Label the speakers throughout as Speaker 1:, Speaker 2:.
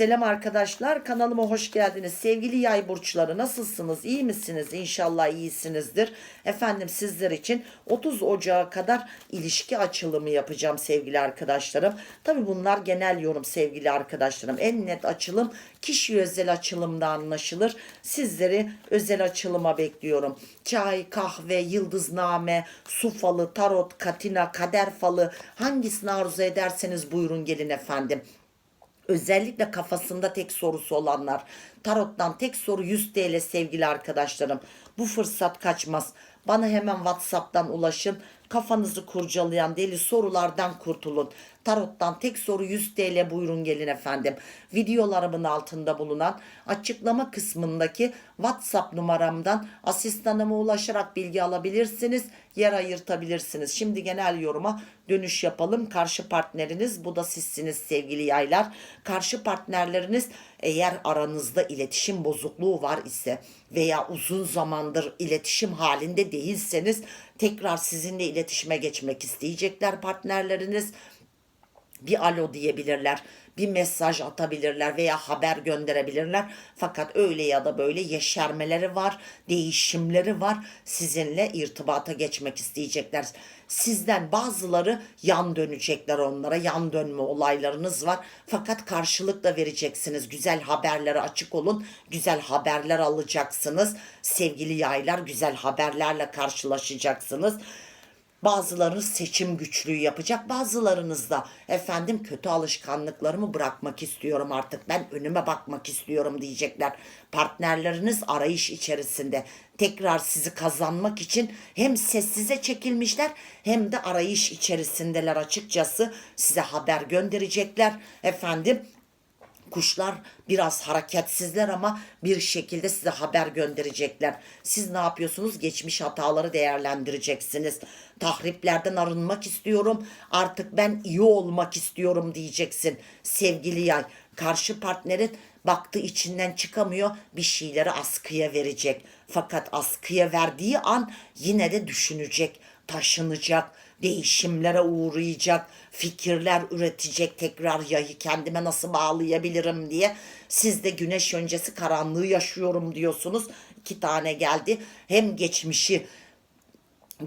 Speaker 1: Selam arkadaşlar kanalıma hoş geldiniz. Sevgili yay burçları nasılsınız? İyi misiniz? İnşallah iyisinizdir. Efendim sizler için 30 Ocağı kadar ilişki açılımı yapacağım sevgili arkadaşlarım. Tabi bunlar genel yorum sevgili arkadaşlarım. En net açılım kişi özel açılımda anlaşılır. Sizleri özel açılıma bekliyorum. Çay, kahve, yıldızname, su falı, tarot, katina, kader falı hangisini arzu ederseniz buyurun gelin efendim. Özellikle kafasında tek sorusu olanlar. Tarot'tan tek soru 100 TL sevgili arkadaşlarım. Bu fırsat kaçmaz. Bana hemen WhatsApp'tan ulaşın. Kafanızı kurcalayan deli sorulardan kurtulun. Tarot'tan tek soru 100 TL buyurun gelin efendim. Videolarımın altında bulunan açıklama kısmındaki WhatsApp numaramdan asistanıma ulaşarak bilgi alabilirsiniz. Yer ayırtabilirsiniz. Şimdi genel yoruma dönüş yapalım. Karşı partneriniz bu da sizsiniz sevgili yaylar. Karşı partnerleriniz eğer aranızda iletişim bozukluğu var ise veya uzun zamandır iletişim halinde değilseniz tekrar sizinle iletişime geçmek isteyecekler partnerleriniz bir alo diyebilirler, bir mesaj atabilirler veya haber gönderebilirler. Fakat öyle ya da böyle yeşermeleri var, değişimleri var. Sizinle irtibata geçmek isteyecekler. Sizden bazıları yan dönecekler onlara. Yan dönme olaylarınız var. Fakat karşılık da vereceksiniz. Güzel haberlere açık olun. Güzel haberler alacaksınız. Sevgili yaylar güzel haberlerle karşılaşacaksınız. Bazılarınız seçim güçlüğü yapacak. Bazılarınız da efendim kötü alışkanlıklarımı bırakmak istiyorum artık. Ben önüme bakmak istiyorum diyecekler. Partnerleriniz arayış içerisinde. Tekrar sizi kazanmak için hem sessize çekilmişler hem de arayış içerisindeler açıkçası. Size haber gönderecekler. Efendim Kuşlar biraz hareketsizler ama bir şekilde size haber gönderecekler. Siz ne yapıyorsunuz? Geçmiş hataları değerlendireceksiniz. Tahriplerden arınmak istiyorum. Artık ben iyi olmak istiyorum diyeceksin. Sevgili yay, karşı partnerin baktı içinden çıkamıyor bir şeyleri askıya verecek. Fakat askıya verdiği an yine de düşünecek, taşınacak değişimlere uğrayacak, fikirler üretecek tekrar yayı kendime nasıl bağlayabilirim diye. Siz de güneş öncesi karanlığı yaşıyorum diyorsunuz. İki tane geldi. Hem geçmişi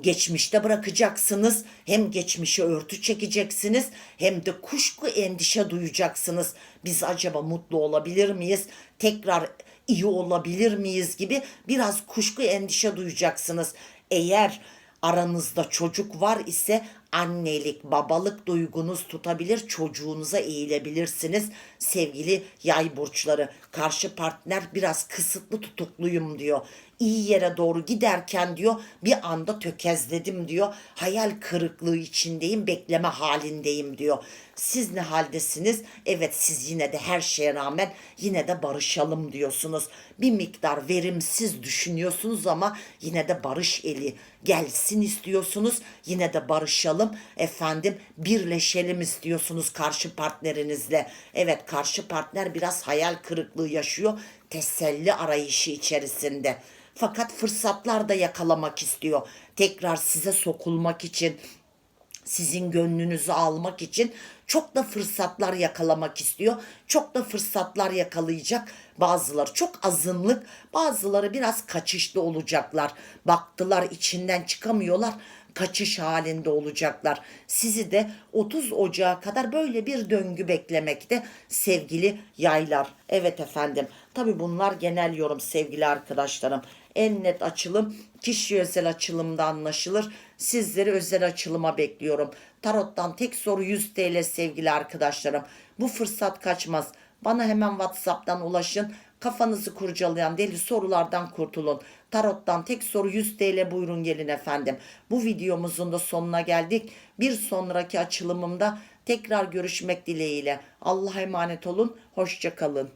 Speaker 1: geçmişte bırakacaksınız. Hem geçmişe örtü çekeceksiniz hem de kuşku endişe duyacaksınız. Biz acaba mutlu olabilir miyiz? Tekrar iyi olabilir miyiz gibi biraz kuşku endişe duyacaksınız. Eğer aranızda çocuk var ise annelik, babalık duygunuz tutabilir, çocuğunuza eğilebilirsiniz. Sevgili yay burçları, karşı partner biraz kısıtlı tutukluyum diyor. İyi yere doğru giderken diyor bir anda tökezledim diyor. Hayal kırıklığı içindeyim, bekleme halindeyim diyor. Siz ne haldesiniz? Evet siz yine de her şeye rağmen yine de barışalım diyorsunuz. Bir miktar verimsiz düşünüyorsunuz ama yine de barış eli gelsin istiyorsunuz. Yine de barışalım efendim birleşelim istiyorsunuz karşı partnerinizle. Evet karşı partner biraz hayal kırıklığı yaşıyor. Teselli arayışı içerisinde. Fakat fırsatlar da yakalamak istiyor. Tekrar size sokulmak için sizin gönlünüzü almak için çok da fırsatlar yakalamak istiyor. Çok da fırsatlar yakalayacak. Bazıları çok azınlık, bazıları biraz kaçışlı olacaklar. Baktılar içinden çıkamıyorlar kaçış halinde olacaklar. Sizi de 30 Ocağı kadar böyle bir döngü beklemekte sevgili yaylar. Evet efendim. Tabi bunlar genel yorum sevgili arkadaşlarım. En net açılım kişi özel açılımda anlaşılır. Sizleri özel açılıma bekliyorum. Tarot'tan tek soru 100 TL sevgili arkadaşlarım. Bu fırsat kaçmaz. Bana hemen WhatsApp'tan ulaşın. Kafanızı kurcalayan deli sorulardan kurtulun. Tarot'tan tek soru 100 TL buyurun gelin efendim. Bu videomuzun da sonuna geldik. Bir sonraki açılımımda tekrar görüşmek dileğiyle. Allah'a emanet olun. Hoşça kalın.